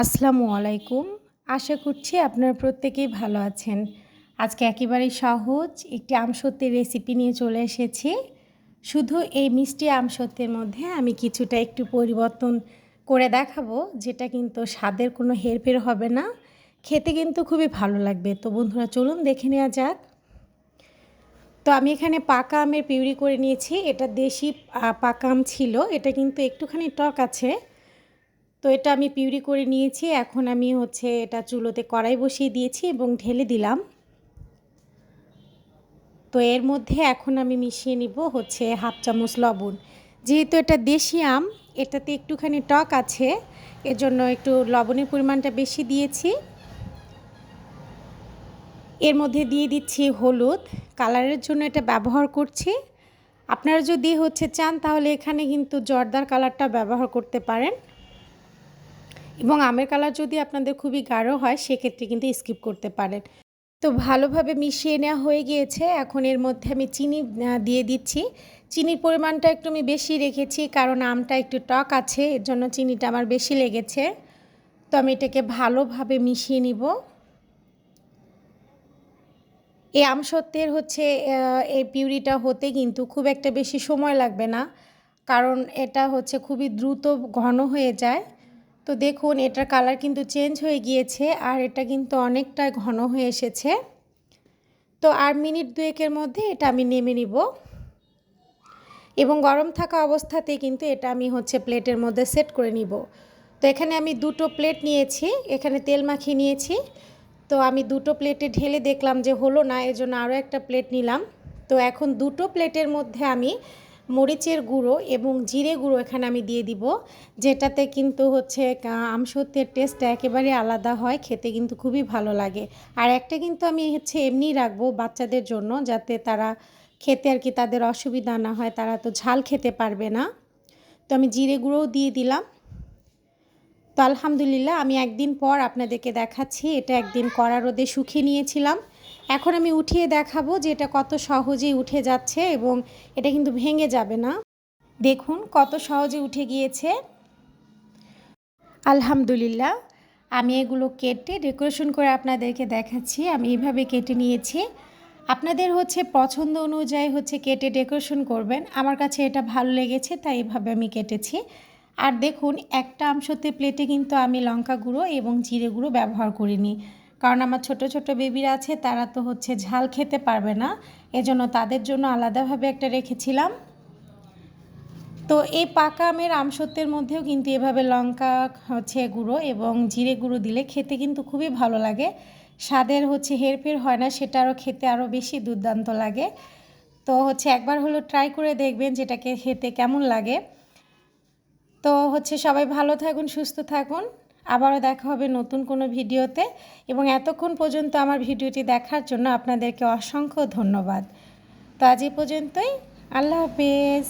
আসসালামু আলাইকুম। আশা করছি আপনারা প্রত্যেকেই ভালো আছেন। আজকে একেবারেই সহজ একটি আমসত্ত্বের রেসিপি নিয়ে চলে এসেছি। শুধু এই মিষ্টি আমসত্ত্বের মধ্যে আমি কিছুটা একটু পরিবর্তন করে দেখাবো, যেটা কিন্তু স্বাদের কোনো হেরফের হবে না। খেতে কিন্তু খুবই ভালো লাগবে। তো বন্ধুরা, চলুন দেখে নেওয়া যাক। তো আমি এখানে পাকা আমের পিউরি করে নিয়েছি। এটা দেশি পাকা আম ছিল। এটা কিন্তু একটুখানি টক আছে। তো এটা আমি পিউরি করে নিয়েছি, এখন আমি হচ্ছে এটা চুলোতে কড়াই বসিয়ে দিয়েছি এবং ঢেলে দিলাম। তো এর মধ্যে এখন আমি মিশিয়ে নিব হচ্ছে হাফ চামচ লবণ। যেহেতু এটা দেশি আম, এটাতে একটুখানি টক আছে, এজন্য একটু লবণের পরিমাণটা বেশি দিয়েছি। এর মধ্যে দিয়ে দিচ্ছি হলুদ, কালারের জন্য এটা ব্যবহার করছি। আপনারা যদি হচ্ছে চান তাহলে এখানে কিন্তু জর্দার কালারটা ব্যবহার করতে পারেন। এবং আমের কালার যদি আপনাদের খুবই গাঢ় হয়, সেক্ষেত্রে কিন্তু স্কিপ করতে পারেন। তো ভালোভাবে মিশিয়ে নেওয়া হয়ে গিয়েছে। এখন এর মধ্যে আমি চিনি দিয়ে দিচ্ছি। চিনির পরিমাণটা একটু আমি বেশি রেখেছি, কারণ আমটা একটু টক আছে, এর জন্য চিনিটা আমার বেশি লেগেছে। তো আমি এটাকে ভালোভাবে মিশিয়ে নিব। এই আম সত্যের হচ্ছে এই পিউরিটা হতে কিন্তু খুব একটা বেশি সময় লাগবে না, কারণ এটা হচ্ছে খুবই দ্রুত ঘন হয়ে যায়। তো দেখুন, এটার কালার কিন্তু চেঞ্জ হয়ে গিয়েছে আর এটা কিন্তু অনেকটা ঘন হয়ে এসেছে। তো আর মিনিট দুয়েকের মধ্যে এটা আমি নেমে নিব। এবং গরম থাকা অবস্থাতে কিন্তু এটা আমি হচ্ছে প্লেটের মধ্যে সেট করে নিব। তো এখানে আমি দুটো প্লেট নিয়েছি, এখানে তেল মাখিয়ে নিয়েছি। তো আমি দুটো প্লেটে ঢেলে দেখলাম যে হলো না, এজন্য আরও একটা প্লেট নিলাম। তো এখন দুটো প্লেটের মধ্যে আমি মরিচের গুঁড়ো এবং জিরে গুঁড়ো এখানে আমি দিয়ে দিব, যেটাতে কিন্তু হচ্ছে আমসত্যের টেস্টটা একেবারে আলাদা হয়, খেতে কিন্তু খুবই ভালো লাগে। আর একটা কিন্তু আমি হচ্ছে এমনি রাখব বাচ্চাদের জন্য, যাতে তারা খেতে আর কি তাদের অসুবিধা না হয়, তারা তো ঝাল খেতে পারবে না। তো আমি জিরে গুঁড়োও দিয়ে দিলাম। তো আলহামদুলিল্লাহ, আমি একদিন পর আপনাদেরকে দেখাচ্ছি, এটা একদিন কড়া রোদে শুকিয়ে নিয়েছিলাম। এখন আমি উঠিয়ে দেখাবো যে এটা কত সহজেই উঠে যাচ্ছে এবং এটা কিন্তু ভেঙে যাবে না। দেখুন কত সহজে উঠে গিয়েছে। আলহামদুলিল্লাহ, আমি এগুলো কেটে ডেকোরেশন করে আপনাদেরকে দেখাচ্ছি। আমি এইভাবে কেটে নিয়েছি। আপনাদের হচ্ছে পছন্দ অনুযায়ী হচ্ছে কেটে ডেকোরেশন করবেন। আমার কাছে এটা ভালো লেগেছে, তাই এভাবে আমি কেটেছি। আর দেখুন, একটা আমসতে প্লেটে কিন্তু আমি লঙ্কা গুঁড়ো এবং জিরে গুঁড়ো ব্যবহার করিনি। কারণ আমার ছোট ছোট বেবিরা আছে, তারা তো হচ্ছে ঝাল খেতে পারবে না। এজন্য তাদের জন্য আলাদাভাবে একটা রেখেছিলাম। তো এই পাকা আমের আমসত্বের মধ্যেও কিন্তু এভাবে লঙ্কা, হচ্ছে গুঁড়ো এবং জিরে গুঁড়ো দিলে খেতে কিন্তু খুবই ভালো লাগে। স্বাদের হচ্ছে হেরফের হয় না, সেটা আরও খেতে আরও বেশি দুর্দান্ত লাগে। তো হচ্ছে একবার হলো ট্রাই করে দেখবেন যেটাকে খেতে কেমন লাগে। তো হচ্ছে সবাই ভালো থাকুন, সুস্থ থাকুন। আবারও দেখা হবে নতুন কোনো ভিডিওতে এবং এতক্ষণ পর্যন্ত আমার ভিডিওটি দেখার জন্য আপনাদেরকে অসংখ্য ধন্যবাদ। তো আজ এই পর্যন্তই। আল্লাহ হাফেজ।